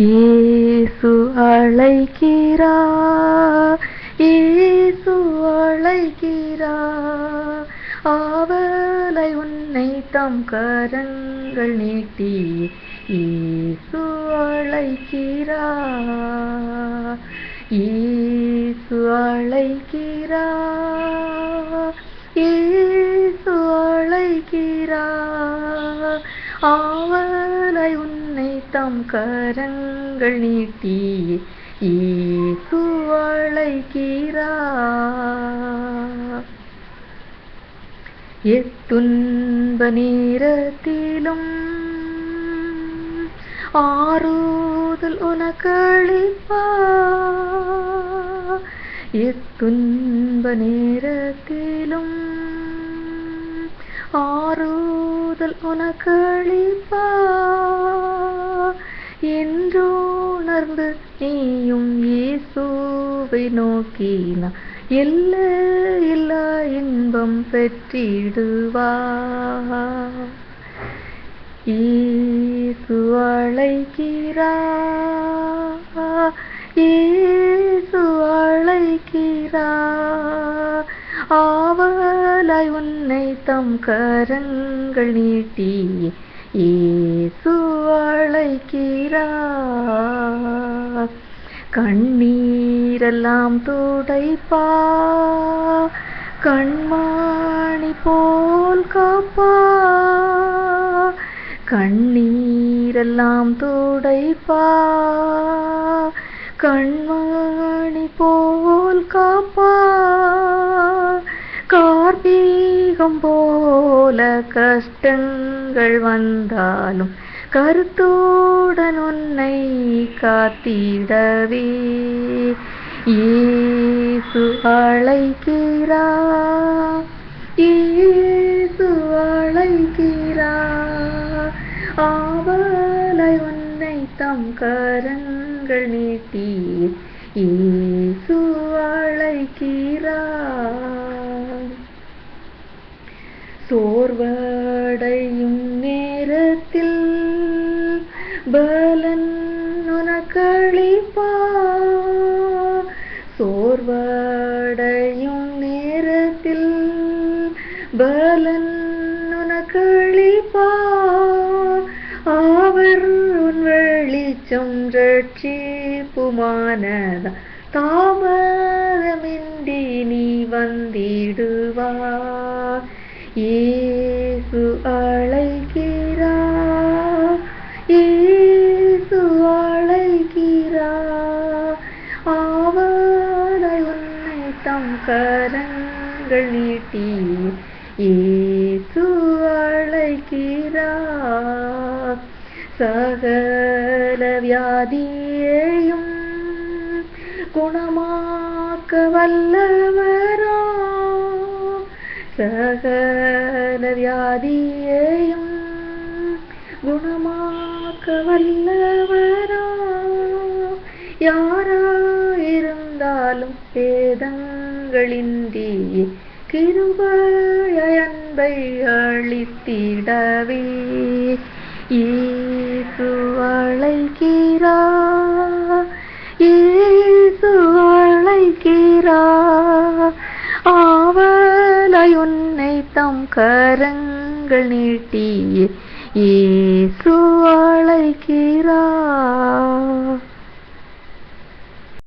இயேசு அழைக்கிறா இயேசு அழைக்கிறா. ஆவலை உன்னை தம் கரங்கள் நீட்டி இயேசு அழைக்கிறா. இயேசு அழைக்கிறா இயேசு அழைக்கிறா. ஆவலை உன்னை தம் கரங்கள் நீட்டி இயேசு அழைக்கிறா. எத்துன்ப நேரத்திலும் ஆறுதல் உனக்களிப்பா எத்துன்ப நேரத்திலும் ஆறுதல் உனக்களிப்பா என்றுணர்ந்து நீயும் இயேசுவை நோக்கினா எல்ல இல்லா இன்பம் பெற்றிடுவா. இயேசு அழைக்கிறா. இயேசு அழைக்கிறா. ஆவலாய் உன்னை தம் கரங்கள் நீட்டி இயேசு கண்ணீரெல்லாம் துடைப்பா கண்மாணி போல் காப்பா. கண்ணீரெல்லாம் துடைப்பா கண்மாணி போல் காப்பா. மேகம் போல கஷ்டங்கள் வந்தாலும் கருத்துடன் உன்னை காத்திடவே. ஏசு அழைக்கிறா ஏசு அழைக்கிறா. ஆவலை உன்னை தம் கரங்கள் நீட்டி ஏசு அழைக்கிறா. சோர்வடையும் நேரத்தில் பலன் உனக்களிப்பா. சோர்வடையும் நேரத்தில் பலன் உனக்களிப்பா. அவர் உன் வெளிச்சம் ரட்சிப்புமானதா தாமதமின்றி நீ வந்திடுவா. இயேசு அழைக்கிறா இயேசு அழைக்கிறா ஆவலை உன்னை தம் கரங்கள் நீட்டி இயேசு அழைக்கிறா சகல வியாதியையும் குணமாக்க வல்லவரா சகல வியாதியையும் குணமாக்க வல்லவரா யாராயிருந்தாலும் வேதங்களின்றி கிருபயன்பை அளித்திடவே. இயேசு அழைக்கிறா இயேசு அழைக்கிறா உன்னை தம் கரங்கள் நீட்டி ஏசு அழைக்கிறார்.